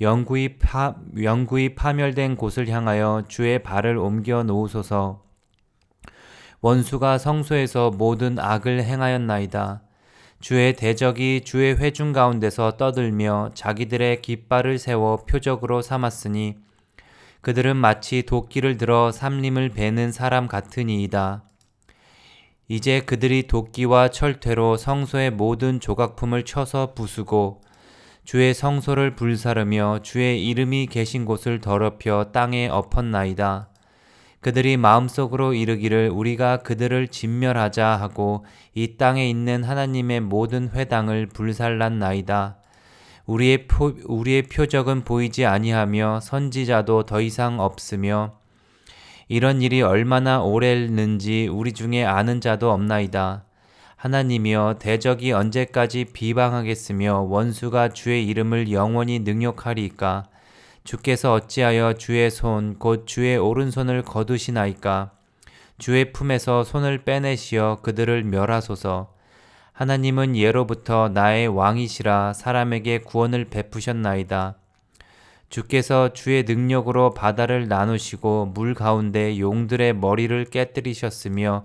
영구히, 파, 영구히 파멸된 곳을 향하여 주의 발을 옮겨 놓으소서. 원수가 성소에서 모든 악을 행하였나이다. 주의 대적이 주의 회중 가운데서 떠들며 자기들의 깃발을 세워 표적으로 삼았으니 그들은 마치 도끼를 들어 삼림을 베는 사람 같으니이다. 이제 그들이 도끼와 철퇴로 성소의 모든 조각품을 쳐서 부수고 주의 성소를 불사르며 주의 이름이 계신 곳을 더럽혀 땅에 엎었나이다. 그들이 마음속으로 이르기를 우리가 그들을 진멸하자 하고 이 땅에 있는 하나님의 모든 회당을 불살랐나이다. 우리의, 표, 우리의 표적은 보이지 아니하며 선지자도 더 이상 없으며 이런 일이 얼마나 오래는지 우리 중에 아는 자도 없나이다. 하나님이여 대적이 언제까지 비방하겠으며 원수가 주의 이름을 영원히 능욕하리이까? 주께서 어찌하여 주의 손 곧 주의 오른손을 거두시나이까? 주의 품에서 손을 빼내시어 그들을 멸하소서. 하나님은 예로부터 나의 왕이시라 사람에게 구원을 베푸셨나이다. 주께서 주의 능력으로 바다를 나누시고 물 가운데 용들의 머리를 깨뜨리셨으며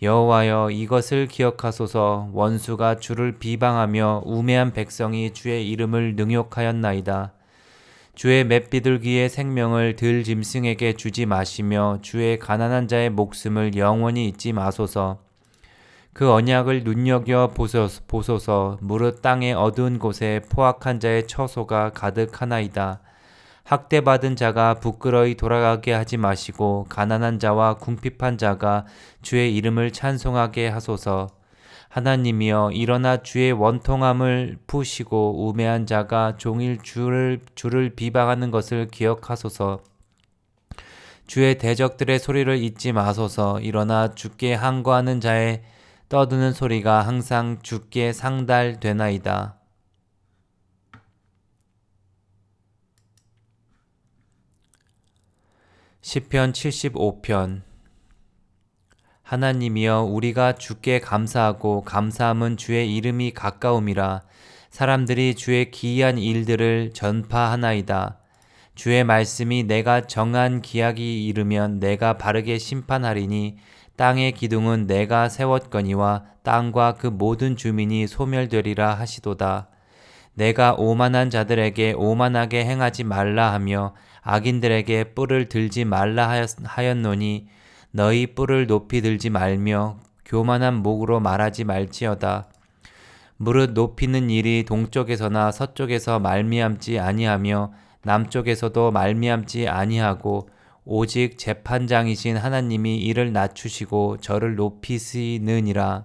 여호와여 이것을 기억하소서 원수가 주를 비방하며 우매한 백성이 주의 이름을 능욕하였나이다. 주의 맷비둘기의 생명을 들 짐승에게 주지 마시며 주의 가난한 자의 목숨을 영원히 잊지 마소서. 그 언약을 눈여겨 보소서 무릇 땅의 어두운 곳에 포악한 자의 처소가 가득하나이다. 학대받은 자가 부끄러이 돌아가게 하지 마시고 가난한 자와 궁핍한 자가 주의 이름을 찬송하게 하소서. 하나님이여 일어나 주의 원통함을 푸시고 우매한 자가 종일 주를 주를 비방하는 것을 기억하소서. 주의 대적들의 소리를 잊지 마소서. 일어나 주께 항거하는 자의 떠드는 소리가 항상 주께 상달되나이다. 시편 75편 하나님이여 우리가 주께 감사하고 감사함은 주의 이름이 가까움이라 사람들이 주의 기이한 일들을 전파하나이다. 주의 말씀이 내가 정한 기약이 이르면 내가 바르게 심판하리니 땅의 기둥은 내가 세웠거니와 땅과 그 모든 주민이 소멸되리라 하시도다. 내가 오만한 자들에게 오만하게 행하지 말라 하며 악인들에게 뿔을 들지 말라 하였노니 너희 뿔을 높이 들지 말며 교만한 목으로 말하지 말지어다. 무릇 높이는 일이 동쪽에서나 서쪽에서 말미암지 아니하며 남쪽에서도 말미암지 아니하고 오직 재판장이신 하나님이 이를 낮추시고 저를 높이시느니라.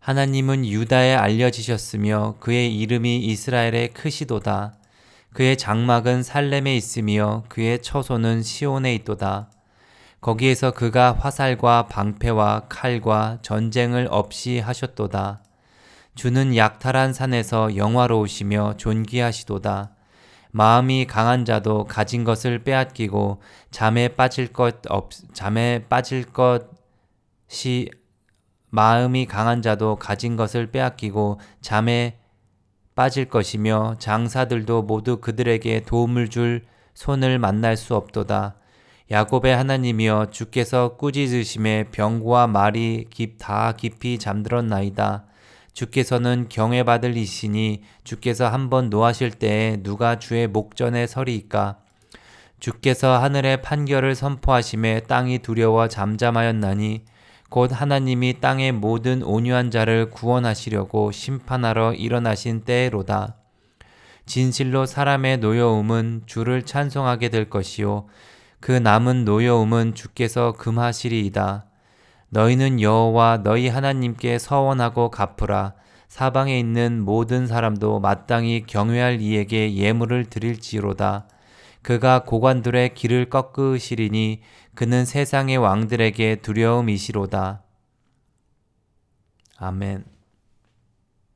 하나님은 유다에 알려지셨으며 그의 이름이 이스라엘에 크시도다. 그의 장막은 살렘에 있으며 그의 처소는 시온에 있도다. 거기에서 그가 화살과 방패와 칼과 전쟁을 없이 하셨도다. 주는 약탈한 산에서 영화로우시며 존귀하시도다. 마음이 강한 자도 가진 것을 빼앗기고 잠에 빠질 것 없, 잠에 빠질 것이 마음이 강한 자도 가진 것을 빼앗기고 잠에 빠질 것이며 장사들도 모두 그들에게 도움을 줄 손을 만날 수 없도다. 야곱의 하나님이여 주께서 꾸짖으심에 병과 말이 깊, 다 깊이 잠들었나이다. 주께서는 경외받을 이시니 주께서 한번 노하실 때에 누가 주의 목전에 서리이까 주께서 하늘의 판결을 선포하심에 땅이 두려워 잠잠하였나니 곧 하나님이 땅의 모든 온유한 자를 구원하시려고 심판하러 일어나신 때로다. 진실로 사람의 노여움은 주를 찬송하게 될 것이요 그 남은 노여움은 주께서 금하시리이다. 너희는 여호와 너희 하나님께 서원하고 갚으라. 사방에 있는 모든 사람도 마땅히 경외할 이에게 예물을 드릴지로다. 그가 고관들의 길을 꺾으시리니 그는 세상의 왕들에게 두려움이시로다. 아멘.